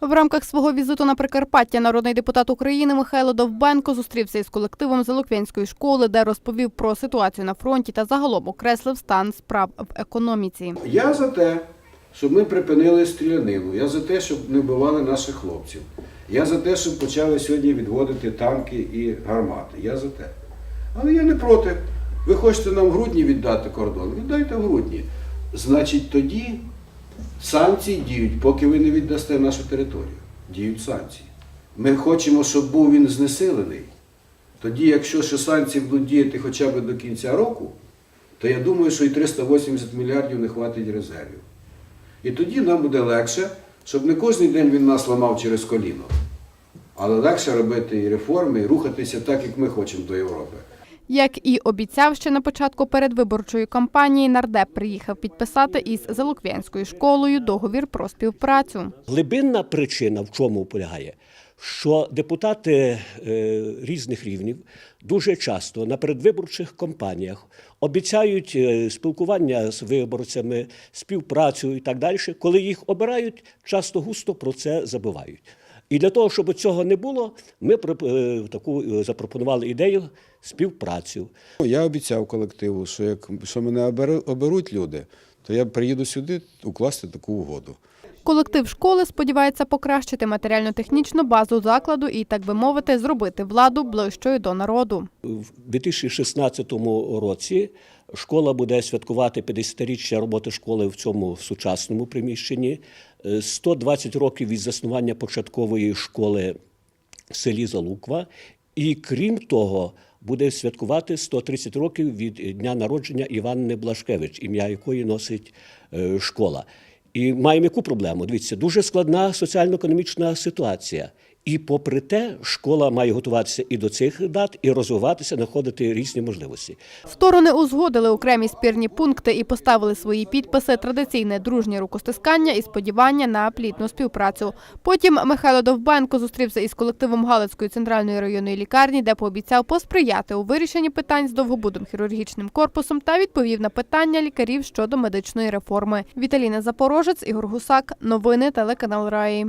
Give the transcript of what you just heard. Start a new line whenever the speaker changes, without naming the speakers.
В рамках свого візиту на Прикарпаття народний депутат України Михайло Довбенко зустрівся із колективом Залуквянської школи, де розповів про ситуацію на фронті та загалом окреслив стан справ в економіці.
Я за те, щоб ми припинили стрілянину. Я за те, щоб не вбивали наших хлопців. Я за те, щоб почали сьогодні відводити танки і гармати. Я за те. Але я не проти. Ви хочете нам в грудні віддати кордон? Віддайте в грудні. Значить, тоді санкції діють, поки ви не віддасте нашу територію. Діють санкції. Ми хочемо, щоб був він знесилений. Тоді, якщо ще санкції будуть діяти хоча б до кінця року, то я думаю, що і 380 мільярдів не хватить резервів. І тоді нам буде легше, щоб не кожен день він нас ламав через коліно, але легше робити і реформи, і рухатися так, як ми хочемо до Європи.
Як і обіцяв ще на початку передвиборчої кампанії, нардеп приїхав підписати із Залуквянською школою договір про співпрацю.
Глибинна причина в чому полягає? Що депутати е, різних рівнів дуже часто на передвиборчих кампаніях обіцяють е, спілкування з виборцями, співпрацю і так далі. Коли їх обирають, часто густо про це забувають. І для того, щоб цього не було, ми е, таку е, запропонували ідею співпрацю.
Я обіцяв колективу, що як що мене оберу- оберуть люди, то я приїду сюди укласти таку угоду.
Колектив школи сподівається покращити матеріально-технічну базу закладу і, так би мовити, зробити владу ближчою до народу.
В 2016 році школа буде святкувати 50-річчя роботи школи в цьому сучасному приміщенні. Е, 120 років від заснування початкової школи в селі Залуква. І крім того, буде святкувати 130 років від дня народження Іванни Блашкевич, ім'я якої носить е, школа. І маємо яку проблему? Дивіться, дуже складна соціально-економічна ситуація. І попри те, школа має готуватися і до цих дат, і розвиватися, знаходити різні можливості.
Сторони узгодили окремі спірні пункти і поставили свої підписи, традиційне дружнє рукостискання і сподівання на плідну співпрацю. Потім Михайло Довбенко зустрівся із колективом Галицької центральної районної лікарні, де пообіцяв посприяти у вирішенні питань з довгобудом хірургічним корпусом та відповів на питання лікарів щодо медичної реформи. Віталіна Запорожець, Ігор Гусак. Новини телеканал Раї.